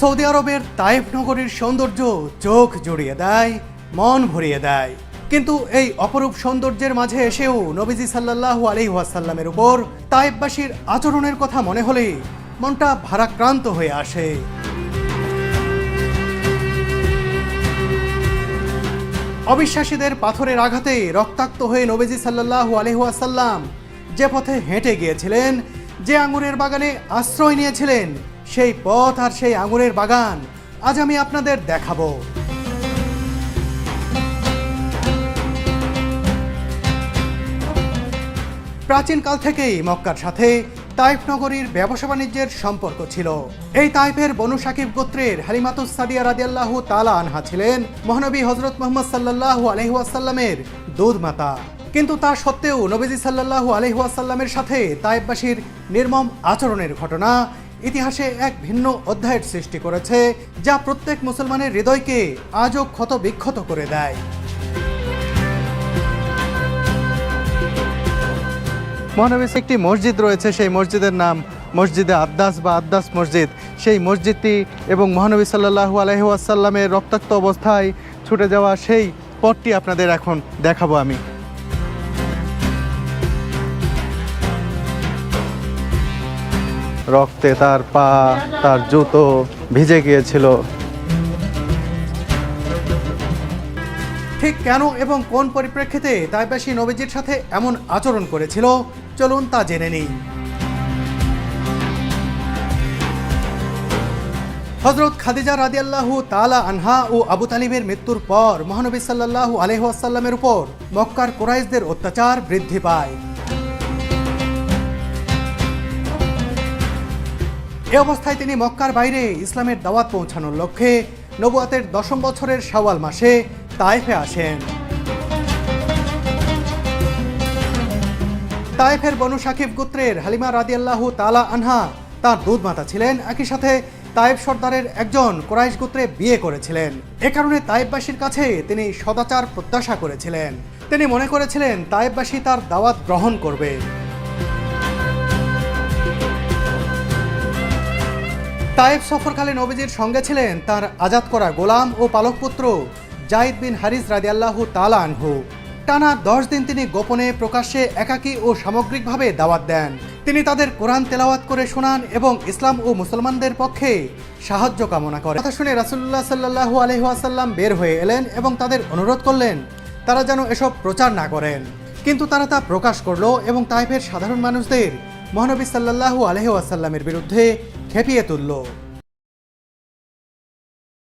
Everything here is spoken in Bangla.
সৌদি আরবের তাইফ নগরীর সৌন্দর্য চোখ জড়িয়ে দেয়, মন ভরিয়ে দেয়। কিন্তু এই অপরূপ সৌন্দর্যের মাঝে এসেও নবীজি সাল্লাল্লাহু আলাইহি ওয়াসাল্লামের উপর তাইফবাসীর আচরণের কথা মনে হলে মনটা ভারাক্রান্ত হয়ে আসে। অবিশ্বাসীদের পাথরের আঘাতে রক্তাক্ত হয়ে নবীজি সাল্লাল্লাহু আলাইহি ওয়াসাল্লাম যে পথে হেঁটে গিয়েছিলেন, যে আঙুরের বাগানে আশ্রয় নিয়েছিলেন সেই পথ আর সেই আঙুরের বাগান আজ আমি আপনাদের দেখাবো। প্রাচীনকাল থেকেই মক্কার সাথে তাইফ নগরীর ব্যবসা বাণিজ্যের সম্পর্ক ছিল। এই তাইফের বনু সাকিব গোত্রের হালিমাতুস সাদিয়া রাদিয়াল্লাহু তালা আনহা ছিলেন মহানবী হজরত মোহাম্মদ সাল্লাল্লাহু আলহিহাসাল্লামের দুধ মাতা কিন্তু তা সত্ত্বেও নবীজি সাল্লাল্লাহু আলহিহাসাল্লামের সাথে তাইফবাসীর নির্মম আচরণের ঘটনা ইতিহাসে এক ভিন্ন অধ্যায়ের সৃষ্টি করেছে, যা প্রত্যেক মুসলমানের হৃদয়কে আজও ক্ষত বিক্ষত করে দেয়। মহানবীস একটি মসজিদ রয়েছে, সেই মসজিদের নাম মসজিদে আদ্দাস বা আদ্দাস মসজিদ। সেই মসজিদটি এবং মহানবী সাল্লাহু আলহিহাসাল্লামের রক্তাক্ত অবস্থায় ছুটে যাওয়া সেই পথটি আপনাদের এখন দেখাবো আমি। রক্তে তার পা, তার জুতো ভিজে গিয়েছিল। ঠিক কেন এবং কোন পরিপ্রেক্ষিতে তাইবাসী নবীজির সাথে এমন আচরণ করেছিল, চলুন তা জেনে নিই। হজরত খাদিজা রাদিয়াল্লাহু তালা আনহা ও আবু তালিবের মৃত্যুর পর মহানবী সাল্লাল্লাহু আলহাসাল্লামের উপর মক্কার কোরাইশদের অত্যাচার বৃদ্ধি পায়। এ অবস্থায় তিনি মক্কার বাইরে ইসলামের দাওয়াত পৌঁছানোর লক্ষ্যে নবুয়াতের দশম বছরের শাওয়াল মাসে তায়েফে আসেন। তায়েফের বনু সাকিব গোত্রের হালিমা রাদিয়াল্লাহু তালা আনহা তার দুধ মাতা ছিলেন। একই সাথে তায়েব সর্দারের একজন কোরাইশ গোত্রে বিয়ে করেছিলেন। এ কারণে তায়েববাসীর কাছে তিনি সদাচার প্রত্যাশা করেছিলেন। তিনি মনে করেছিলেন তায়েববাসী তার দাওয়াত গ্রহণ করবে। তায়েব সফরকালে নবীজির সঙ্গে ছিলেন তার আজাদ করা গোলাম ও পালকপুত্র জাইদ বিন হারিস রাদিয়াল্লাহু তালা আনহু। টানা দশ দিন তিনি গোপনে প্রকাশ্যে একাকী ও সামগ্রিকভাবে দাওয়াত দেন। তিনি তাদের কোরআন তেলাওয়াত করে শোনান এবং ইসলাম ও মুসলমানদের পক্ষে সাহায্য কামনা করেন। কথা শুনে রাসুল্লাহ সাল্লাহু আলহাসাল্লাম বের হয়ে এলেন এবং তাদের অনুরোধ করলেন, তারা যেন এসব প্রচার না করেন। কিন্তু তারা তা প্রকাশ করল এবং তাইফের সাধারণ মানুষদের মহানবী সাল্লাহু আলহাসাল্লামের বিরুদ্ধে খেপিয়ে তুলল।